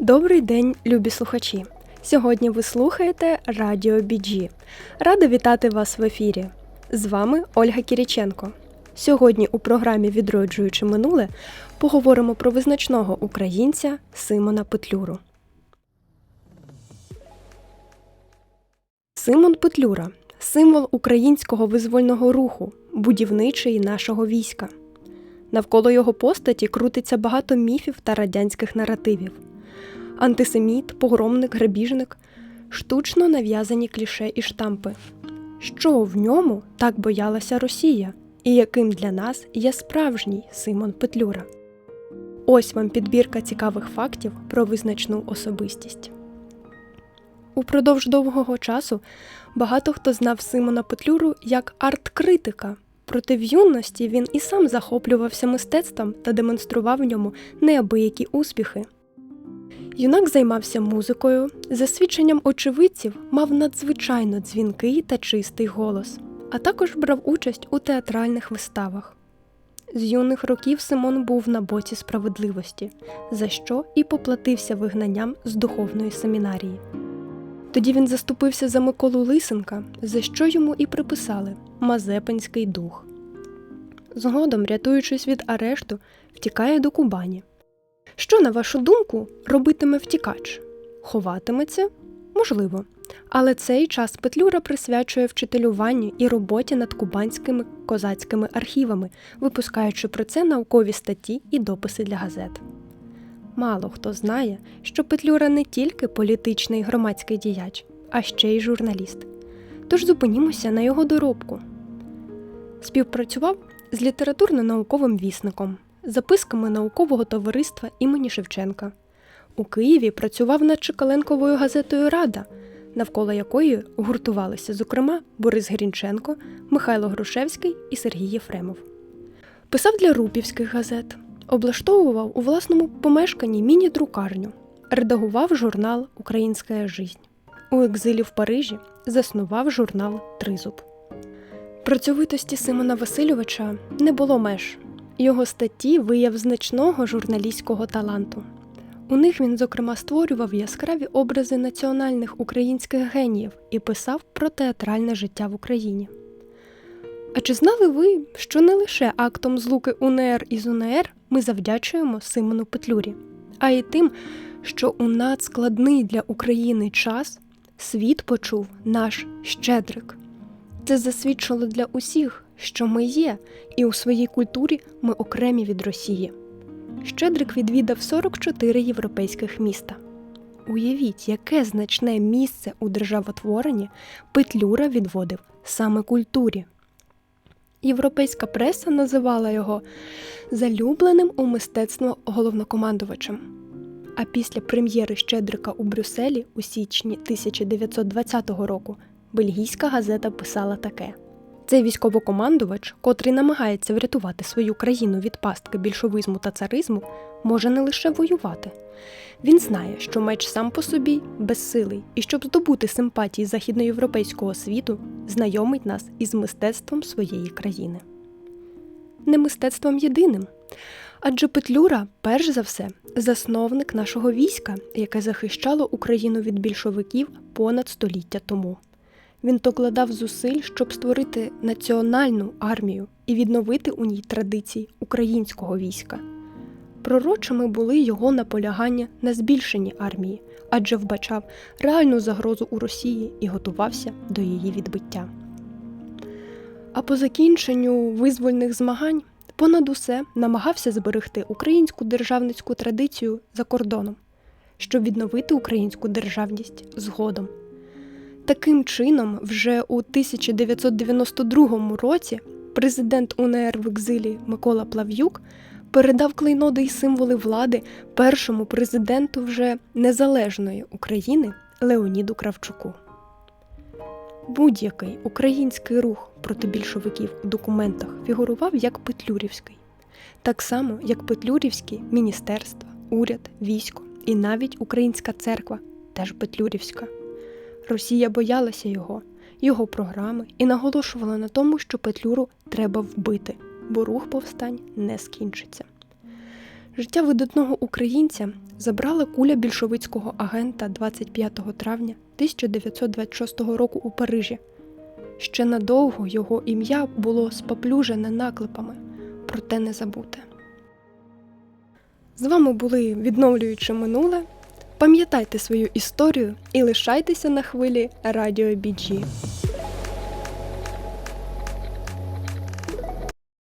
Добрий день, любі слухачі! Сьогодні ви слухаєте Радіо BG. Рада вітати вас в ефірі. З вами Ольга Кіріченко. Сьогодні у програмі Відроджуючи минуле поговоримо про визначного українця Симона Петлюру. Симон Петлюра символ українського визвольного руху, будівничий нашого війська. Навколо його постаті крутиться багато міфів та радянських наративів. Антисеміт, погромник, грабіжник, штучно нав'язані кліше і штампи. Що в ньому так боялася Росія, і яким для нас є справжній Симон Петлюра? Ось вам підбірка цікавих фактів про визначну особистість. Упродовж довгого часу багато хто знав Симона Петлюру як арт-критика, проте в юності він і сам захоплювався мистецтвом та демонстрував в ньому неабиякі успіхи. Юнак займався музикою, за свідченням очевидців, мав надзвичайно дзвінкий та чистий голос, а також брав участь у театральних виставах. З юних років Симон був на боці справедливості, за що і поплатився вигнанням з духовної семінарії. Тоді він заступився за Миколу Лисенка, за що йому і приписали Мазепинський дух. Згодом, рятуючись від арешту, втікає до Кубані. Що, на вашу думку, робитиме втікач? Ховатиметься? Можливо. Але цей час Петлюра присвячує вчителюванню і роботі над кубанськими козацькими архівами, випускаючи про це наукові статті і дописи для газет. Мало хто знає, що Петлюра не тільки політичний громадський діяч, а ще й журналіст. Тож зупинімося на його доробку. Співпрацював з літературно-науковим вісником, записками наукового товариства імені Шевченка. У Києві працював над Чекаленковою газетою Рада, навколо якої гуртувалися, зокрема, Борис Грінченко, Михайло Грушевський і Сергій Єфремов. Писав для рупівських газет, облаштовував у власному помешканні міні-друкарню, редагував журнал Українська жизнь. У екзилі в Парижі заснував журнал Тризуб. Працьовитості Симона Васильовича не було меж. Його статті вияв значного журналістського таланту. У них він, зокрема, створював яскраві образи національних українських геніїв і писав про театральне життя в Україні. А чи знали ви, що не лише актом злуки УНР із УНР ми завдячуємо Симону Петлюрі, а й тим, що у надскладний для України час світ почув наш щедрик. Це засвідчило для усіх, що ми є, і у своїй культурі ми окремі від Росії. Щедрик відвідав 44 європейських міста. Уявіть, яке значне місце у державотворенні Петлюра відводив саме культурі. Європейська преса називала його залюбленим у мистецтво головнокомандувачем. А після прем'єри Щедрика у Брюсселі у січні 1920 року бельгійська газета писала таке: цей військовокомандувач, котрий намагається врятувати свою країну від пастки більшовизму та царизму, може не лише воювати. Він знає, що меч сам по собі безсилий, і щоб здобути симпатії західноєвропейського світу, знайомить нас із мистецтвом своєї країни. Не мистецтвом єдиним. Адже Петлюра, перш за все, засновник нашого війська, яке захищало Україну від більшовиків понад століття тому. Він докладав зусиль, щоб створити національну армію і відновити у ній традиції українського війська. Пророчими були його наполягання на збільшенні армії, адже вбачав реальну загрозу у Росії і готувався до її відбиття. А по закінченню визвольних змагань понад усе намагався зберегти українську державницьку традицію за кордоном, щоб відновити українську державність згодом. Таким чином, вже у 1992 році президент УНР в екзилі Микола Плав'юк передав клейноди й символи влади першому президенту вже незалежної України Леоніду Кравчуку. Будь-який український рух проти більшовиків у документах фігурував як Петлюрівський, так само як Петлюрівські міністерства, уряд, військо і навіть Українська церква теж Петлюрівська. Росія боялася його, його програми і наголошувала на тому, що Петлюру треба вбити, бо рух повстань не скінчиться. Життя видатного українця забрала куля більшовицького агента 25 травня 1926 року у Парижі. Ще надовго його ім'я було споплюжене наклепами, проте не забуте. З вами були відновлюючи минуле. Пам'ятайте свою історію і лишайтеся на хвилі Радіо BG.